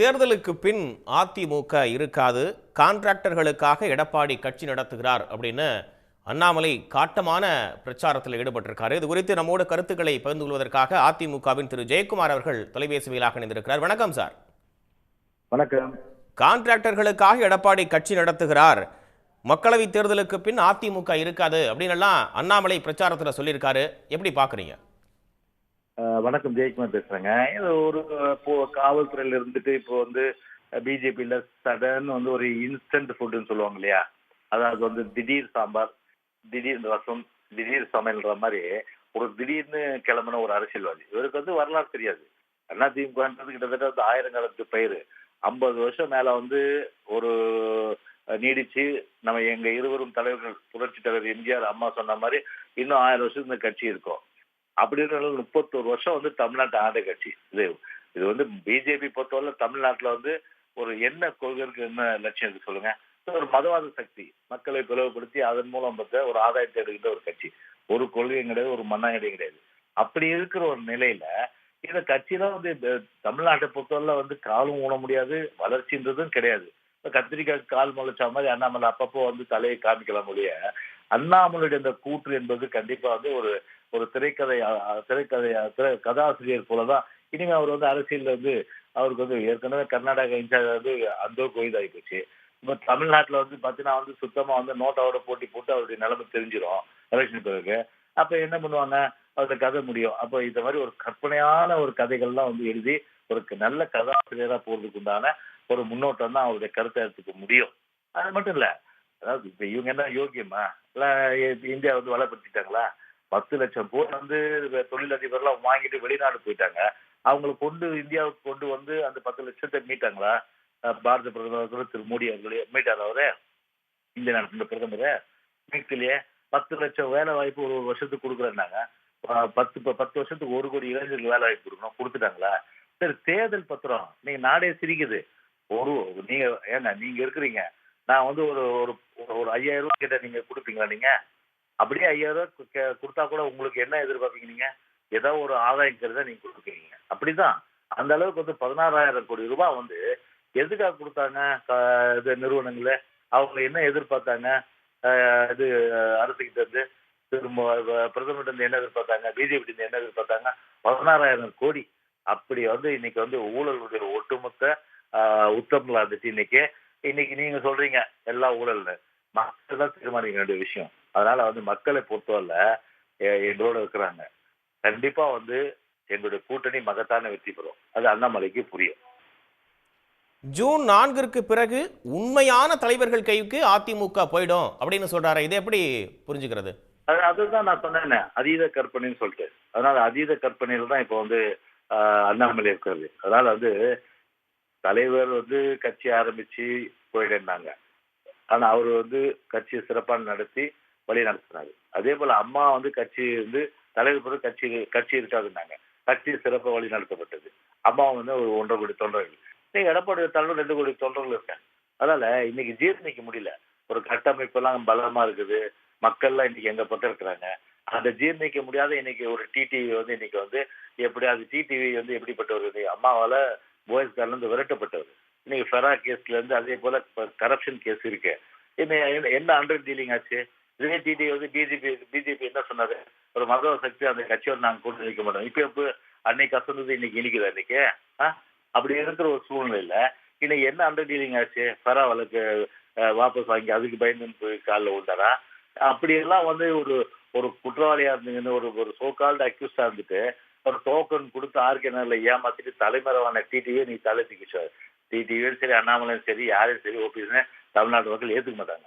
தேர்தலுக்கு பின் அதிமுக இருக்காது கான்ட்ராக்டர்களுக்காக எடப்பாடி கட்சி நடத்துகிறார் அப்படின்னு அண்ணாமலை காட்டமான பிரச்சாரத்தில் ஈடுபட்டிருக்காரு. இது குறித்து நம்மோடு கருத்துக்களை பகிர்ந்து கொள்வதற்காக அதிமுகவின் திரு. ஜெயக்குமார் அவர்கள் தொலைபேசி வாயிலாக இணைந்திருக்கிறார். வணக்கம் சார். வணக்கம். கான்ட்ராக்டர்களுக்காக எடப்பாடி கட்சி நடத்துகிறார். மக்களவை தேர்தலுக்கு பின் அதிமுக இருக்காது அப்படின்னு எல்லாம் அண்ணாமலை பிரச்சாரத்தில் சொல்லியிருக்காரு. எப்படி பார்க்குறீங்க வணக்கம் ஜெயக்குமார் பேசுறேங்க. இது ஒரு இப்போ காவல்துறையில இருந்துட்டு இப்போ வந்து பிஜேபியில சடன் வந்து ஒரு இன்ஸ்டன்ட் ஃபுட்னு சொல்லுவாங்க இல்லையா? அதாவது வந்து திடீர் சாம்பார் திடீர் ரசம் திடீர் சமையல்ன்ற மாதிரி ஒரு திடீர்னு கிளம்பின ஒரு அரசியல்வாதி. இவருக்கு வந்து வரலாறு தெரியாது. அண்ணா திமுகன்றது கிட்டத்தட்ட வந்து ஆயிரம் காலத்து பயிர் ஐம்பது வருஷம் மேல வந்து ஒரு நீடிச்சு நம்ம எங்க இருவரும் தலைவர்கள் புரட்சி தலைவர் எம்ஜிஆர் அம்மா சொன்ன மாதிரி இன்னும் ஆயிரம் வருஷம் இந்த கட்சி இருக்கும். அப்படி இருக்கிற முப்பத்தோரு வருஷம் வந்து தமிழ்நாட்டு ஆண்ட கட்சி. இது இது வந்து பிஜேபி பொறுத்தவரை தமிழ்நாட்டில் வந்து ஒரு என்ன கொள்கைக்கு என்ன லட்சியம் இருக்கு சொல்லுங்க. ஒரு மதவாத சக்தி. மக்களை பிளவுபடுத்தி அதன் மூலம் பார்த்த ஒரு ஆதாயத்தை எடுக்கிற ஒரு கட்சி. ஒரு கொள்கையும் கிடையாது ஒரு மண்ணாங்கடையும் கிடையாது. அப்படி இருக்கிற ஒரு நிலையில இந்த கட்சியில வந்து இந்த தமிழ்நாட்டை பொறுத்தவரை வந்து காலும் ஊன முடியாது வளர்ச்சின்றதும் கிடையாது. இப்ப கத்திரிக்காய் கால் முளைச்ச மாதிரி அண்ணாமலை அப்பப்போ வந்து தலையை காமிக்கலாம் ஒழிய அண்ணாமலையுடைய இந்த கூற்று என்பது கண்டிப்பா வந்து ஒரு ஒரு திரைக்கதை திரைக்கதை கதாசிரியர் போலதான். இனிமே அவர் வந்து அரசியல்ல வந்து அவருக்கு வந்து ஏற்கனவே கர்நாடகா இன்சார்ஜ் வந்து அந்த கொய்தாகி போச்சு. இப்ப தமிழ்நாட்டுல வந்து பாத்தீங்கன்னா வந்து சுத்தமா வந்து நோட்டாவோட போட்டி போட்டு அவருடைய நிலைமை தெரிஞ்சிடும் எலெக்ஷன் பிறகு. அப்ப என்ன பண்ணுவாங்க? அவருடைய கதை முடியும். அப்ப இந்த மாதிரி ஒரு கற்பனையான ஒரு கதைகள்லாம் வந்து எழுதி ஒரு நல்ல கதாசிரியரா போறதுக்கு உண்டான ஒரு முன்னோட்டம் தான் அவருடைய கருத்தை எடுத்துக்க முடியும். அது மட்டும் இல்ல. அதாவது இப்ப இவங்க என்ன யோகியமா? இல்ல இந்தியா வந்து வளப்படுத்திட்டாங்களா? பத்து லட்சம் பேர் வந்து தொழிலதிபர்லாம் வாங்கிட்டு வெளிநாடு போயிட்டாங்க. அவங்களை கொண்டு இந்தியாவுக்கு கொண்டு வந்து அந்த பத்து லட்சத்தை மீட்டாங்களா? பாரத பிரதமர் திரு மோடி அவர்களே மீட்டார் அவரு? இந்திய நாட்டு பிரதமர். மீட்கலையே. பத்து லட்சம் வேலை வாய்ப்பு ஒரு ஒரு வருஷத்துக்கு கொடுக்குறேன்னாங்க. பத்து ப- பத்து வருஷத்துக்கு ஒரு கோடி இளைஞர்கள் வேலை வாய்ப்பு கொடுக்கணும். கொடுத்துட்டாங்களா? சரி தேர்தல் பத்திரம். நீங்க நாடே சிரிக்குது. ஒரு நீங்க ஏங்க நீங்க இருக்கிறீங்க. நான் வந்து ஒரு ஒரு ஒரு ஐயாயிரம் ரூபாய் கிட்ட நீங்க கொடுப்பீங்களா நீங்க? அப்படியே ஐயாயிரம் ரூபாய் கே- கொடுத்தா கூட உங்களுக்கு என்ன எதிர்பார்ப்பீங்க நீங்க? ஏதோ ஒரு ஆதாயம் கருத நீங்க கொடுக்குறீங்க அப்படிதான். அந்த அளவுக்கு வந்து பதினாறாயிரம் கோடி ரூபாய் வந்து எதுக்காக கொடுத்தாங்க? இது நிறுவனங்கள? அவங்க என்ன எதிர்பார்த்தாங்க? இது அரசுகிட்ட இருந்து திரும்ப பிரதமர்கிட்ட இருந்து என்ன எதிர்பார்த்தாங்க? பிஜேபி இருந்து என்ன எதிர்பார்த்தாங்க? பதினாறாயிரம் கோடி. அப்படி வந்து இன்னைக்கு வந்து ஊழலுடைய ஒட்டுமொத்த ஆஹ் இருந்துச்சு. இன்னைக்கு இன்னைக்கு நீங்க சொல்றீங்க எல்லா ஊழல்ல. மக்கள் தான் தீர்மானிக்க வேண்டிய விஷயம். அதனால வந்து மக்களை பொறுத்தவரை எங்களோட இருக்கிறாங்க. கண்டிப்பா வந்து எங்களுடைய கூட்டணி மகத்தான வெற்றி பெறும். அது அண்ணாமலைக்கு புரியும். ஜூன் நான்கிற்கு பிறகு உண்மையான தலைவர்கள் கைக்கு அதிமுக போயிடும் அப்படின்னு சொல்றாரு. இதை எப்படி புரிஞ்சுக்கிறது? அது அதுதான் நான் சொன்னேனே. அதீத கற்பனைன்னு சொல்லிட்டு. அதனால அதீத கற்பனையில தான் இப்போ வந்து அண்ணாமலை இருக்கிறது. அதனால வந்து தலைவர் வந்து கட்சி ஆரம்பிச்சு போயிடுனாங்க ஆனா அவர் வந்து கட்சியை சிறப்பா நடத்தி வழி நடத்தினாரு. அதே போல அம்மா வந்து கட்சி வந்து தலைவர் பிறகு கட்சி கட்சி இருக்காதுன்னாங்க கட்சி சிறப்பு வழி நடத்தப்பட்டது. அம்மா வந்து ஒரு ஒன்றரை கோடி தொண்டர்கள். இன்னைக்கு எடப்பாடி தலைவர் ரெண்டு கோடி தொண்டர்கள் இருக்காங்க. அதனால இன்னைக்கு ஜீர்ணிக்க முடியல. ஒரு கட்டமைப்பு எல்லாம் பலமா இருக்குது. மக்கள்லாம் இன்னைக்கு எங்க பக்கம் இருக்கிறாங்க. அந்த ஜீர்ணிக்க முடியாத இன்னைக்கு ஒரு டிடிவி வந்து இன்னைக்கு வந்து எப்படி அது டிடிவி வந்து எப்படிப்பட்ட ஒரு அம்மாவால போயஸ் இருந்து விரட்டப்பட்டவர். இன்னைக்கு ஃபெரா கேஸ்ல இருந்து அதே போல கரப்ஷன் கேஸ் இருக்கு. என்ன- என்ன அண்டர் டீலிங் ஆச்சு? இதே டிடி வந்து பிஜேபி பிஜேபி என்ன சொன்னாரு? ஒரு மதவ சக்தி அந்த கட்சியோட நாங்க கூட்டு நிற்க மாட்டோம். இப்ப எப்ப அன்னைக்கு கசந்தது இன்னைக்கு இனிக்குதா இன்னைக்கு ஆ? அப்படி இருக்கிற ஒரு சூழ்நிலையில இன்னைக்கு என்ன அண்டர் டீலிங் ஆச்சு? ஃபெரா வழக்கு வாபஸ் வாங்கி அதுக்கு பயந்து போய் காலில் விழுந்தாரா? அப்படியெல்லாம் வந்து ஒரு ஒரு குற்றவாளியா இருந்தீங்கன்னு ஒரு ஒரு சோகால்டு அக்யூஸ்டா இருந்துட்டு ஒரு டோக்கன் கொடுத்து ஆர்கே நகர்ல ஏமாத்திட்டு தலைமறைவான டிடிவியை நீ தலை தூக்கிச்சு டிடிவியும் சரி அண்ணாமலையும் சரி யாரையும் சரி ஓபிஎஸ் தமிழ்நாட்டு மக்கள் ஏற்றுக்க மாட்டாங்க.